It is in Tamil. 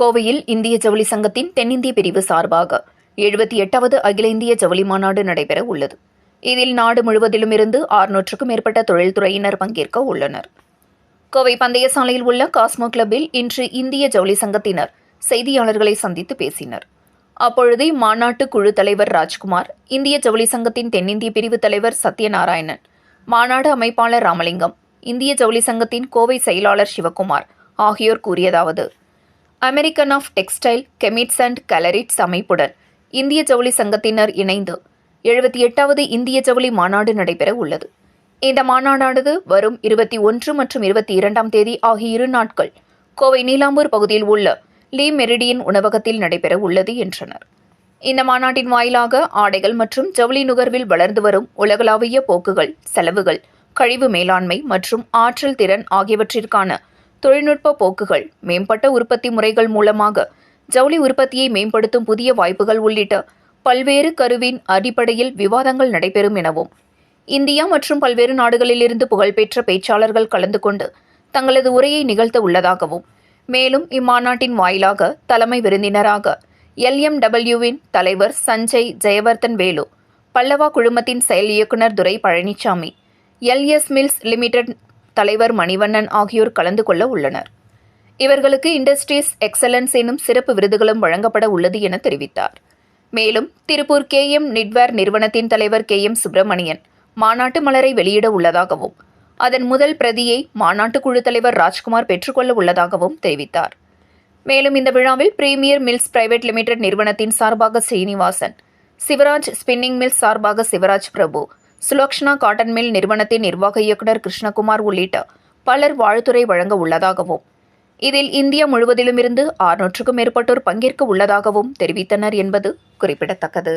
கோவையில் இந்திய ஜவுளி சங்கத்தின் தென்னிந்திய பிரிவு சார்பாக எழுபத்தி எட்டாவது அகில இந்திய ஜவுளி மாநாடு நடைபெற உள்ளது. இதில் நாடு முழுவதிலும் இருந்து ஆறுநூற்றுக்கும் மேற்பட்ட தொழில்துறையினர் பங்கேற்க உள்ளனர். கோவை பந்தய சாலையில் உள்ள காஸ்மோ கிளப்பில் இன்று இந்திய ஜவுளி சங்கத்தினர் செய்தியாளர்களை சந்தித்து பேசினர். அப்பொழுது இம்மாநாட்டு குழு தலைவர் ராஜ்குமார் இந்திய ஜவுளி சங்கத்தின் தென்னிந்திய பிரிவு தலைவர் சத்யநாராயணன் மாநாடு அமைப்பாளர் ராமலிங்கம் இந்திய ஜவுளி சங்கத்தின் கோவை செயலாளர் சிவகுமார் ஆகியோர் கூறியதாவது American of textile chemists and colourists அமைப்புடன் இந்திய ஜவுளி சங்கத்தினர் இணைந்து எழுபத்தி எட்டாவது இந்திய ஜவுளி மாநாடு நடைபெற உள்ளது. இந்த மாநாடானது வரும் இருபத்தி ஒன்று மற்றும் இருபத்தி இரண்டாம் தேதி ஆகிய இரு நாட்கள் கோவை நீலாம்பூர் பகுதியில் உள்ள லீ மெரிடியன் உணவகத்தில் நடைபெற உள்ளது என்றனர். இந்த மாநாட்டின் வாயிலாக ஆடைகள் மற்றும் ஜவுளி நுகர்வில் வளர்ந்து வரும் உலகளாவிய போக்குகள் செலவுகள் கழிவு மேலாண்மை மற்றும் ஆற்றல் திறன் ஆகியவற்றிற்கான தொழில்நுட்ப போக்குகள் மேம்பட்ட உற்பத்தி முறைகள் மூலமாக ஜவுளி உற்பத்தியை மேம்படுத்தும் புதிய வாய்ப்புகள் உள்ளிட்ட பல்வேறு கருவின் அடிப்படையில் விவாதங்கள் நடைபெறும் எனவும் இந்தியா மற்றும் பல்வேறு நாடுகளிலிருந்து புகழ்பெற்ற பேச்சாளர்கள் கலந்து கொண்டு தங்களது உரையை நிகழ்த்த உள்ளதாகவும் மேலும் இம்மாநாட்டின் வாயிலாக தலைமை விருந்தினராக எல்எம்டபிள்யூவின் தலைவர் சஞ்சய் ஜெயவர்தன் வேலு பல்லவா குழுமத்தின் செயல் இயக்குநர் Durai Palanisamy LS mills limited தலைவர் மணிவண்ணன் ஆகியோர் கலந்து கொள்ள உள்ளனர். இவர்களுக்கு இண்டஸ்ட்ரீஸ் எக்ஸலன்ஸ் எனும் சிறப்பு விருதுகளும் வழங்கப்பட உள்ளது என தெரிவித்தார். மேலும் திருப்பூர் கே எம் நிட்வேர் நிறுவனத்தின் தலைவர் கே எம் சுப்பிரமணியன் மாநாட்டு மலரை வெளியிட உள்ளதாகவும் அதன் முதல் பிரதியை மாநாட்டு குழு தலைவர் ராஜ்குமார் பெற்றுக்கொள்ள உள்ளதாகவும் தெரிவித்தார். மேலும் இந்த விழாவில் பிரீமியர் மில்ஸ் பிரைவேட் லிமிடெட் நிறுவனத்தின் சார்பாக ஸ்ரீனிவாசன் சிவராஜ் ஸ்பின்னிங் மில்ஸ் சார்பாக சிவராஜ் பிரபு சுலக்ஷனா காட்டன் மில் நிறுவனத்தின் நிர்வாக இயக்குநர் கிருஷ்ணகுமார் உள்ளிட்ட பலர் வாழ்த்துறை வழங்க உள்ளதாகவும் இதில் இந்தியா முழுவதிலுமிருந்து ஆறுநூற்றுக்கும் மேற்பட்டோர் பங்கேற்க உள்ளதாகவும் தெரிவித்தனர் என்பது குறிப்பிடத்தக்கது.